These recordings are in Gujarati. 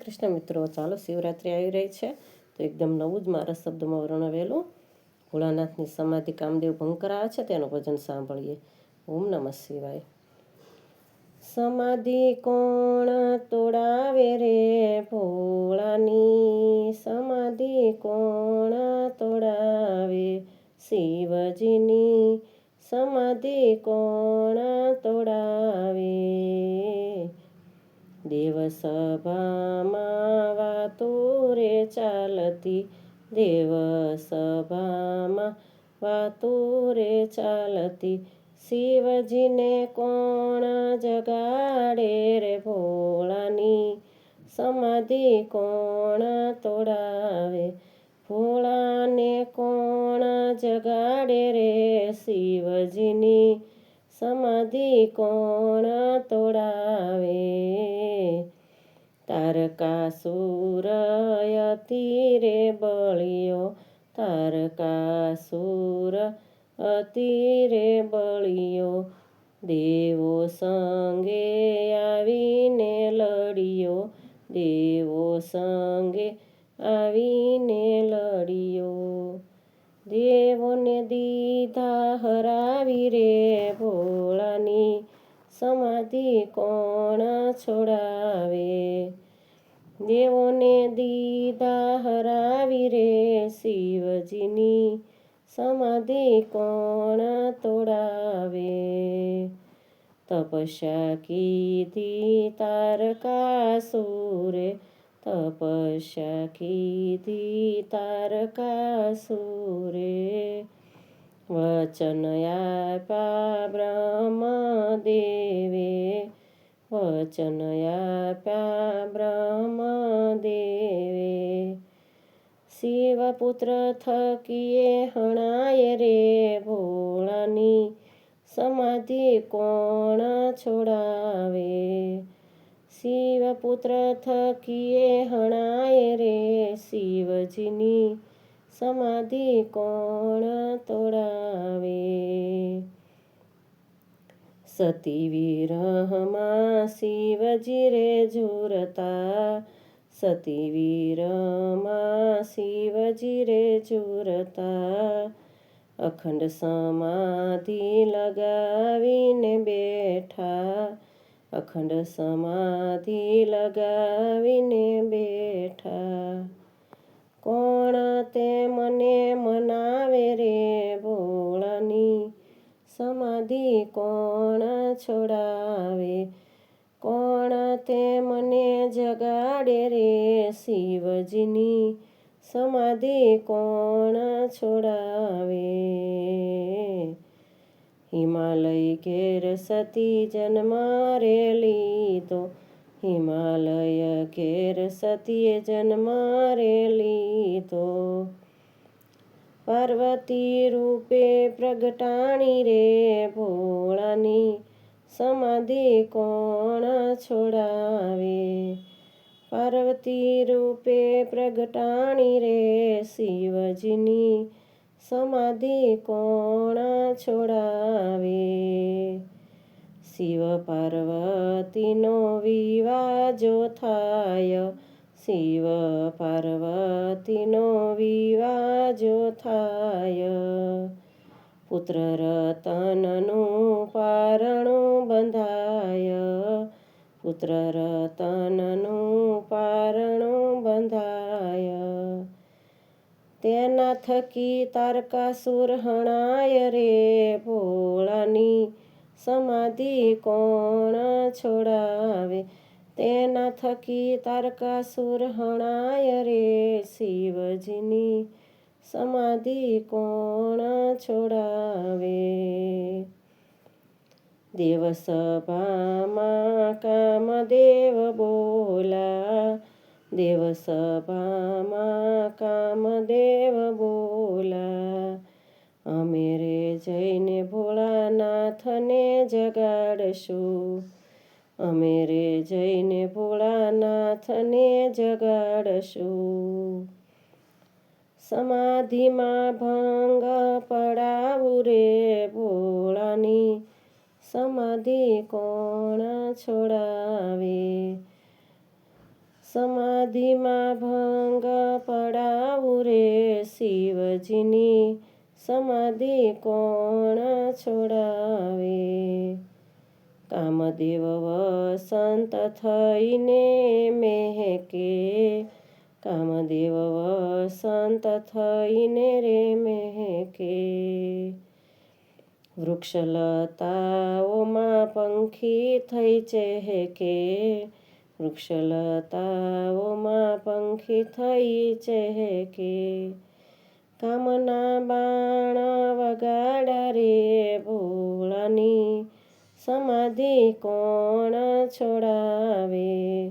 શ્રી કૃષ્ણ મિત્રો, ચાલો શિવરાત્રિ આવી રહી છે. તો એકદમ નવું જ મારા શબ્દમાં વર્ણવેલું. ભોળાનાથની સમાધિ કામદેવ ભંગ કરાવે છે, તેનું ભજન સાંભળીએ. ઓમ નમઃ શિવાય. સમાધિ કોણ તોડાવે રે ભોળાની? સમાધિ કોણ તોડાવે શિવજીની? સમાધિ કોણ તોડાવે દેવસભામાં વાતો રે ચાલતી દેવસભામાં વાતો રે ચાલતી શિવજીને કોણ જગાડે રે ભોળાની સમાધિ કોણ તોડાવે? ભોળાને કોણ જગાડે રે શિવજીની સમાધિ કોણ તોડાવે? તારકાસુર તીરે બળિયો તારકાસુર અતિરે બળિયો, દેવો સંગે આવીને લડિયો, દેવો સંગે આવીને લડિયો, દેવોને દીધા હરાવી રે ભોળાની સમાધિ કોણ છોડાવે? દેવોને દીદા હરાવી રે શિવજીની સમાધિ કોણ તોડાવે? તપસ્યા કીધી તારકાસુરે, તપસ્યા કીધી તારકાસુરે. વચન આપ્યા બ્રહ્મદેવે વચન આપ્યા બ્રહ્મદેવે શિવપુત્ર થકીએ હણાય રે ભોળાની સમાધિ કોણ છોડાવે શિવપુત્ર થકીએ હણાય રે શિવજીની સમાધિ કોણ તોડાવે સતી વિરહમાં શિવજી રે ઝુરતા. સતી વિરહમાં શિવજી રે ઝુરતા. અખંડ સમાધિ લગાવીને બેઠા. અખંડ સમાધિ લગાવીને બેઠા. કોણ તે મને મનાવે રે? સમાધિ કોણ છોડાવે? કોણ તે મને જગાડે રે શિવજીની સમાધિ કોણ છોડાવે? હિમાલય કેર સતી જન્મ રે લીધો. હિમાલય કેર સતીએ જન્મ રે લીધો. પાર્વતી રૂપે પ્રગટાણી રે ભોળાની સમાધિ કોણ છોડાવે? પાર્વતી રૂપે પ્રગટાણી રે શિવજીની સમાધિ કોણ છોડાવે? શિવ પાર્વતીનો વિવાજો થાય શિવ પાર્વતીનો વિવાજો થાય. પુત્ર રતનનું પારણું બંધાય. પુત્ર રતનનું પારણું બંધાય. તેના થકી તારકાસુર હણાય રે ભોળાની સમાધિ કોણ છોડાવે? તેના થકી તારકાસુર હણાય રે શિવજીની સમાધિ કોણ છોડાવે? દેવસભામાં કામદેવ બોલા, દેવસભામાં કામદેવ બોલા, અમે રે જઈને ભોળાનાથને જગાડશું. અમે રે જઈને ભોળાનાથને જગાડશું. સમાધિમાં ભંગ પડાવું રે ભોળાની. સમાધિ કોણ છોડાવે? સમાધિમાં ભંગ પડાવું રે શિવજીની. સમાધિ કોણ છોડાવે? કામદેવ વસંત થઈને મેહકે. કામદેવ વસંત થઈને રે મેહકે. વૃક્ષલતાઓમાં પંખી થઈ ચહેકે. વૃક્ષલતાઓમાં પંખી થઈ ચહેકે. કામના બાણ વગાડા રે ભોળાની. સમાધિ કોણ છોડાવે?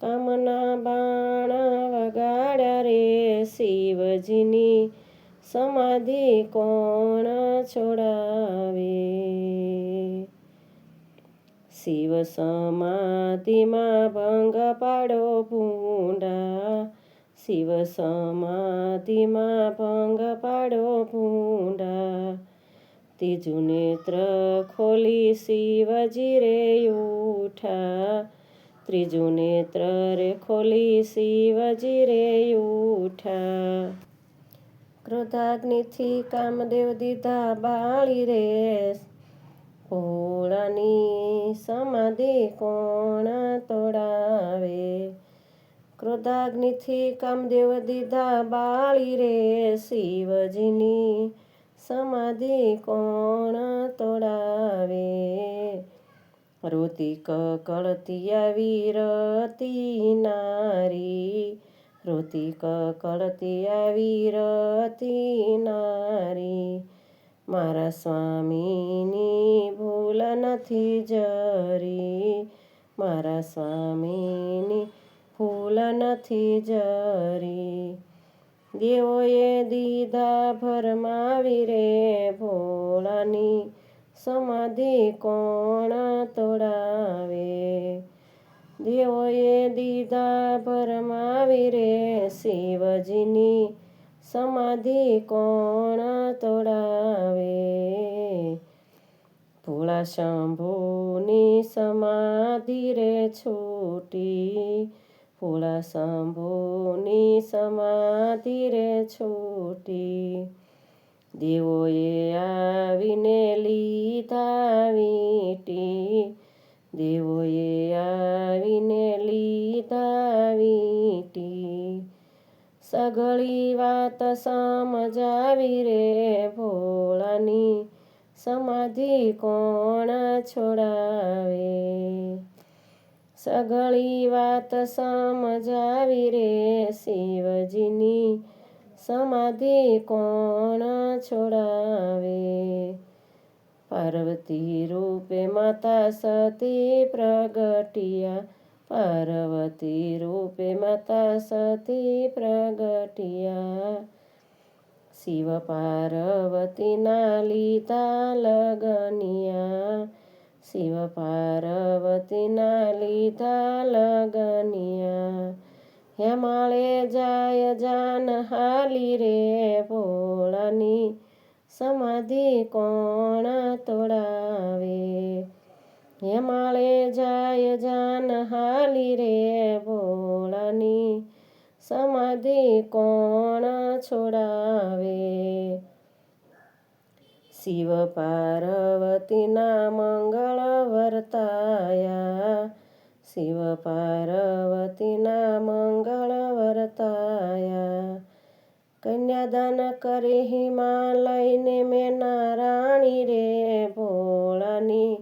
કામના બાણ વગાડ્યા રે શિવજીની સમાધિ કોણ છોડાવે? શિવ સમાધિમાં ભંગ પાડો ભૂંડા. શિવ સમાધિમાં ભંગ પાડો ભૂંડા. ત્રીજું નેત્ર ખોલી શિવજી રે ઉઠા ત્રીજું નેત્ર રે ખોલી શિવજી રે ઉઠા ક્રોધાગ્નિથી કામદેવ દીધા બાળી રે ભોળાની સમાધિ કોણ તોડાવે ક્રોધાગ્નિથી કામદેવ દીધા બાળી રે શિવજીની સમાધિ કોણ તોડાવે રોતી કકળતી આવી રતી નારી રોતી કકળતી આવી રતી નારી મારા સ્વામીની ભૂલ નથી જરી મારા સ્વામીની ભૂલ નથી જરી દેવોએ દીધા ભરમાવી રે ભોળાની સમાધિ કોણ તોડાવે? દેવોએ દીધા ભરમાવી રે શિવજીની સમાધિ કોણ તોડાવે? ભોળા શંભુની સમાધિ રે છૂટી ભોળા શંભુની સમાધિ રે છૂટી. દેવોએ આવીને લીધા વીટી. દેવોએ આવીને લીધા વીટી. સગળી વાત સમજાવી રે ભોળાની. સમાધિ કોણ છોડાવે? સગળી વાત સમજાવી રે શિવજીની. સમાધિ કોણ છોડાવે? પાર્વતી રૂપે માતા સતી પ્રગટિયા. પાર્વતી રૂપે માતા સતી પ્રગટિયા. શિવ પાર્વતીના લીધા લગનિયા. શિવ પાર્વતીના લીધા લગનિયા. હેમાળે જાય જાન હાલી રે ભોળાની. સમાધિ કોણ તોડાવે? હેમાળે જાય જાન હાલી રે ભોળાની. સમાધિ કોણ છોડાવે? શિવ પાર્વતીના મંગળ વર્તાયા. શિવ પાર્વતીના મંગળ વર્તાયા. કન્યાદાન કરી હિમાલયને મેં નારાણી રે ભોળાની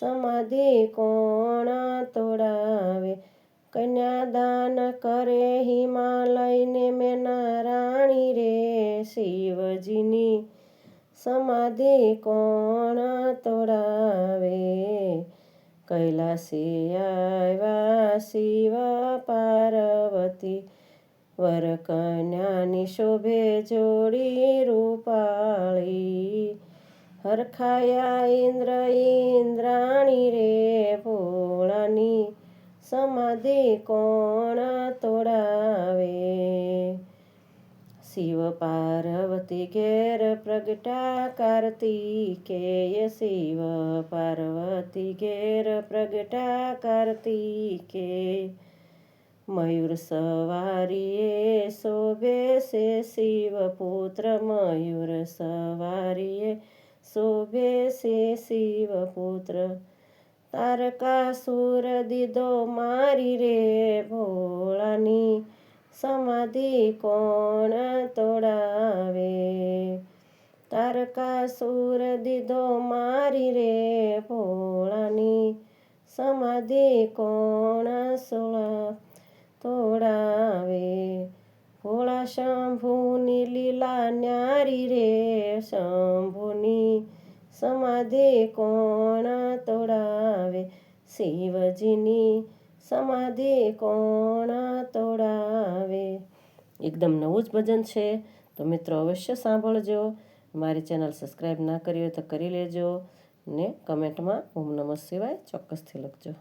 સમાધિ કોણ તોડાવે? કન્યાદાન કરે હિમાલયને મેં નારાણી રે શિવજીની સમાધિ કોણ તોડાવે? કૈલાસી આવ્યા શિવ પાર્વતી. વર કન્યાની શોભે જોડી રૂપાળી. હરખાયા ઇન્દ્ર ઇન્દ્રાણી રે ભોળાની. સમાધિ કોણ તોડાવે? શિવ પાર્વતી ઘેર પ્રગટા કાર્તિકેય શિવ પાર્વતી ઘેર પ્રગટા કાર્તિકે. મયુર સવારીએ શોભે છે શિવપુત્ર મયુર સવારીએ શોભે છે શિવપુત્ર તારકાસુર દીધો મારી રે ભોળાની સમાધિ કોણ તોડાવે? તારકાસુર દીધો મારી રે ભોળાની. સમાધિ કોણ સોળા તોડાવે? ભોળા શંભુની લીલા ન્યારી રે શંભુની. સમાધિ કોણ તોડાવે? શિવજીની સમાધિ કોણ તોડાવે? એકદમ નવું જ ભજન છે. તો મિત્રો અવશ્ય સાંભળજો. મારી ચેનલ સબસ્ક્રાઈબ ના કરી હોય તો કરી લેજો ને કમેન્ટમાં ઓમ નમઃ શિવાય ચોક્કસથી લખજો.